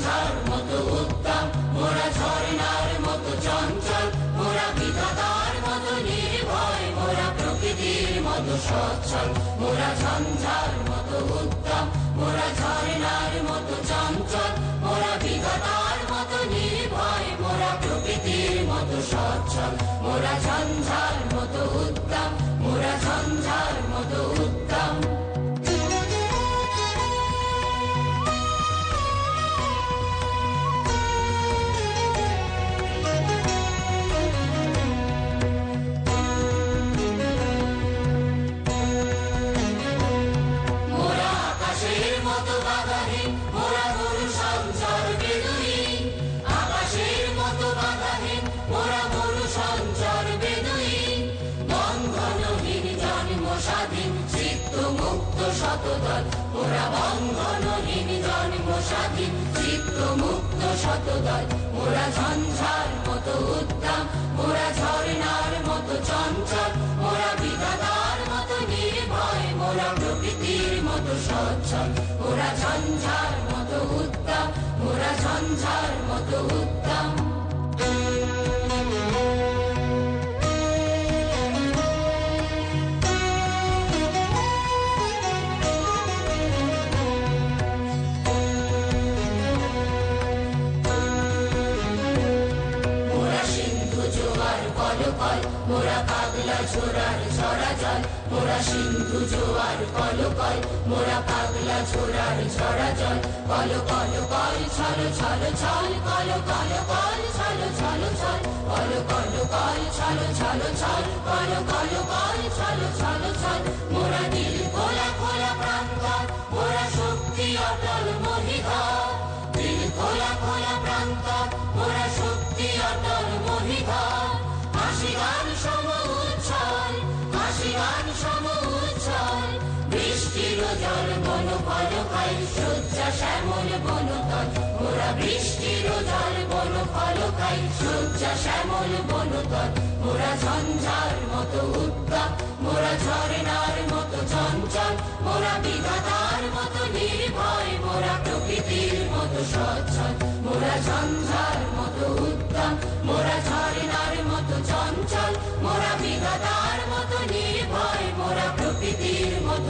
সন্ধ্যার মতো উত্তাপ, মোরা ঝর্ণার মতো চঞ্চল, মোরা বিধাতার মতো নির্ভয়, মোরা প্রকৃতির মতো সচ্ছল, মোরা ঝঞ্ঝার মতো উত্তাপ, মোরা ঝর্ণার মতো চঞ্চল, মোরা বিধাতার মতো নির্ভয়, মোরা প্রকৃতির মতো সচ্ছল, মোরা ঝঞ্ঝার মুক্ত শতদল। মোরা বন্ধনহীন জন্ম স্বাধীন মুক্ত শতদল। মোরা ঝঞ্ঝার মতো উদ্দাম মোরা ঝর্ণার মতো চঞ্চল মোরা বিধাতার মতো নির্ভয় মোরা প্রকৃতির মতো সচ্ছল। মোরা ঝঞ্ঝার মতো উত্তম মোরা ঝঞ্ঝার মতো উত্তম কলকল মোরা পাগলা ছোড়ার ঝরা জল, মোরা সিন্ধু জোয়ার কলকল, মোরা পাগলা ছোড়ার ঝরা জল কল কল কল ছল ছল ছল কল কল কল ছল ছল ছল কল কল কল ছল ছল ছল কল কল কল ছল ছল ছল, মোরা দিল খোলা খোলা প্রান্ত মোরা শক্তি অটল হাসি গান সম খাই সজ্জা শ্যামল বনতল মোরা বৃষ্টির জল বন খাই সজ্জা শ্যামল বনতল মোরা ঝঞ্ঝার মতো উদ্যম মোরা ঝর্ণার মতো চঞ্চল, মোরা বিধাতার মতো নির্ভয়, মোরা প্রকৃতির মতো সচ্ছল, মোরা ঝঞ্ঝার মতো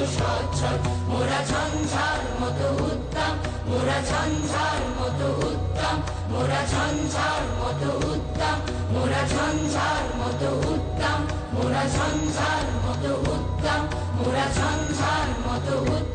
মতো সচ্ছল মোরা ঝঞ্ঝার মতো উত্তম মোরা ঝঞ্ঝার মতো উত্তম মোরা ঝঞ্ঝার মতো উত্তম মোরা ঝঞ্ঝার মতো উত্তম মোরা ঝঞ্ঝার মতো উত্তম মোরা ঝঞ্ঝার মতো উত্তম